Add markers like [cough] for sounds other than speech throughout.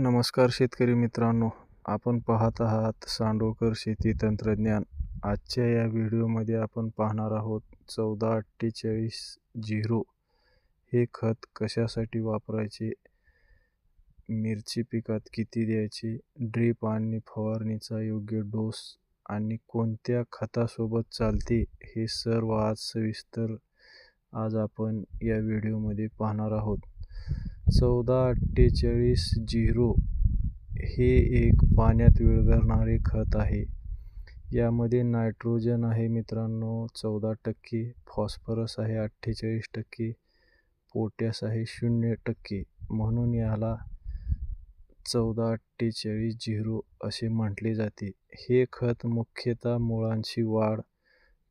नमस्कार शेतकरी मित्रांनो आपण पाहत आहात सांडोकर शेती तंत्रज्ञान. आजच्या या व्हिडिओमध्ये आपण पाहणार आहोत चौदा अठ्ठेचाळीस झिरो हे खत कशासाठी वापरायचे? मिरची पिकात किती द्यायचे? ड्रीप आणि फवारणीचा योग्य डोस आणि कोणत्या खतासोबत चालते हे सर्व आज सविस्तर आज आपण या व्हिडिओमध्ये पाहणार आहोत. चौदा अठ्ठेचाळीस झिरो हे एक पाण्यात विरघळणारे खत आहे. यामध्ये नायट्रोजन आहे मित्रांनो चौदा टक्के फॉस्फरस आहे अठ्ठेचाळीस टक्के पोट्यास आहे शून्य टक्के. म्हणून याला चौदा अठ्ठेचाळीस झिरो असे म्हटले जाते. हे खत मुख्यतः मुळांची वाढ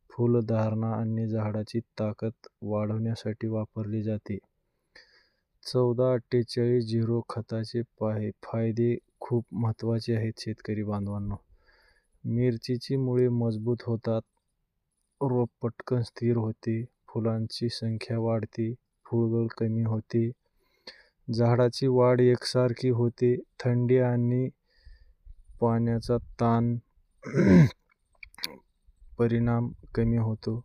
फुलधारणा आणि झाडाची ताकद वाढवण्यासाठी वापरले जाते. चौदा अठ्ठेचाळीस झिरो खताचे पाय फायदे खूप महत्त्वाचे आहेत शेतकरी बांधवांनो. मिरचीची मुळे मजबूत होतात रोप पटकन स्थिर होते फुलांची संख्या वाढते फुलगळ कमी होते. झाडाची वाढ एकसारखी होते थंडी आणि पाण्याचा ताण [clears throat] परिणाम कमी होतो.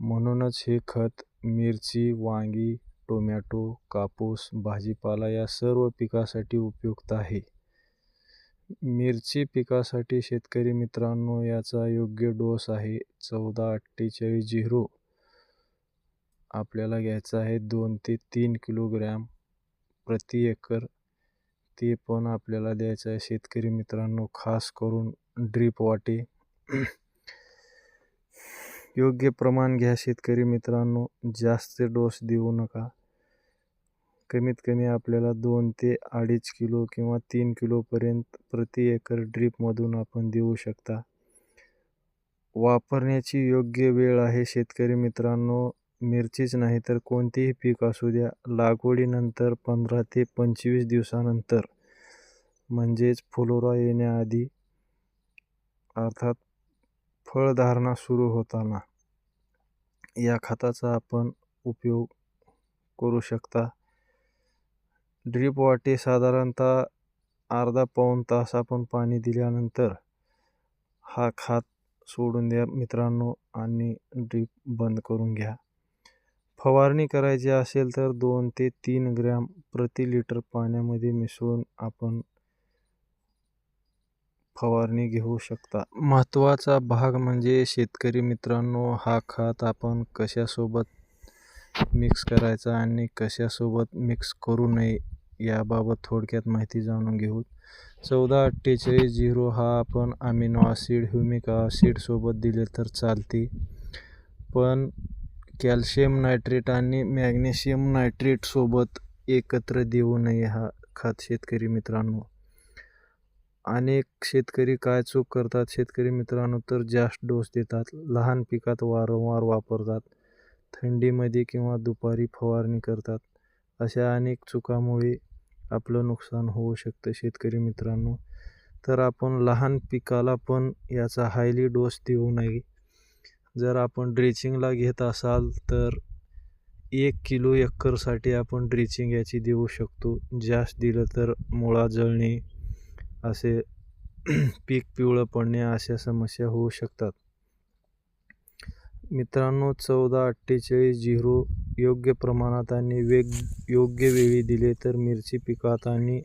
म्हणूनच हे खत मिरची वांगी टोमॅटो कापूस भाजीपाला या सर्व पिकासाठी उपयुक्त आहे. मिरची पिकासाठी शेतकरी मित्रांनो याचा योग्य डोस आहे चौदा अठ्ठेचाळीस झिरो. आपल्याला घ्यायचा आहे दोन ते तीन किलोग्रॅम प्रति एकर. ते पण आपल्याला द्यायचं आहे शेतकरी मित्रांनो खास करून ड्रीप वाटे. योग्य प्रमाण घ्या शेतकरी मित्रांनो. जास्त डोस देऊ नका. कमीत कमी आपल्याला दोन ते अडीच किलो किंवा तीन किलोपर्यंत प्रति एकर ड्रीपमधून आपण देऊ शकता. वापरण्याची योग्य वेळ आहे शेतकरी मित्रांनो. मिरचीच नाही तर कोणतेही पीक असू द्या. लागवडीनंतर पंधरा ते पंचवीस दिवसानंतर म्हणजेच फुलोरा येण्याआधी अर्थात फळधारणा सुरू होताना या खताचा आपण उपयोग करू शकता. ड्रीप वाटे साधारणतः अर्धा पाऊण तास आपण पाणी दिल्यानंतर हा खात सोडून द्या मित्रांनो आणि ड्रीप बंद करून घ्या. फवारणी करायची असेल तर दोन ते तीन ग्रॅम प्रति लिटर पाण्यामध्ये मिसळून आपण फवारणी घेऊ शकता. महत्त्वाचा भाग म्हणजे शेतकरी मित्रांनो हा खत आपण कशासोबत मिक्स करायचा आणि कशासोबत मिक्स करू नये याबाबत थोडक्यात माहिती जाणून घेऊ. चौदा अठ्ठेचाळीस झिरो हा आपण अमिनो ॲसिड ह्युमिक ॲसिडसोबत दिले तर चालते पण कॅल्शियम नायट्रेट आणि मॅग्नेशियम नायट्रेटसोबत एकत्र देऊ नये हा खत शेतकरी मित्रांनो. अनेक शेतकरी काय चूक करतात? शेतकरी मित्रांनो तर जास्त डोस देतात. लहान पिकात वारंवार वापरतात. थंडीमध्ये किंवा दुपारी फवारणी करतात. अशा अनेक चुकामुळे आपलं नुकसान होऊ शकतं शेतकरी मित्रांनो. तर आपण लहान पिकाला पण याचा हायली डोस देऊ नये. जर आपण ड्रिचिंगला घेत असाल तर एक किलो एकरसाठी आपण ड्रिचिंग याची देऊ शकतो. जास्त दिलं तर मुळा जळणे असे [clears throat] पीक पिवळं पडणे अशा समस्या होऊ शकतात. मित्रांनो चौदा अठ्ठेचाळीस झिरो योग्य प्रमाणात आणि वेग योग्य वेळी दिले तर मिरची पिकात आणि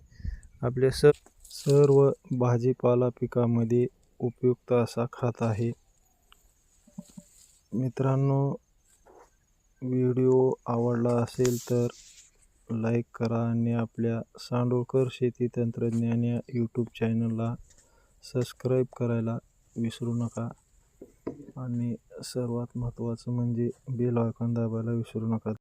आपल्या स सर्व भाजीपाला पिकामध्ये उपयुक्त असा खात आहे. मित्रांनो व्हिडिओ आवडला असेल तर लाईक करा आणि आपल्या सांडोळकर शेती तंत्रज्ञान या यूट्यूब चॅनलला सबस्क्राईब करायला विसरू नका. आणि सर्वात महत्त्वाचं म्हणजे बेल आयकॉन दाबायला विसरू नका.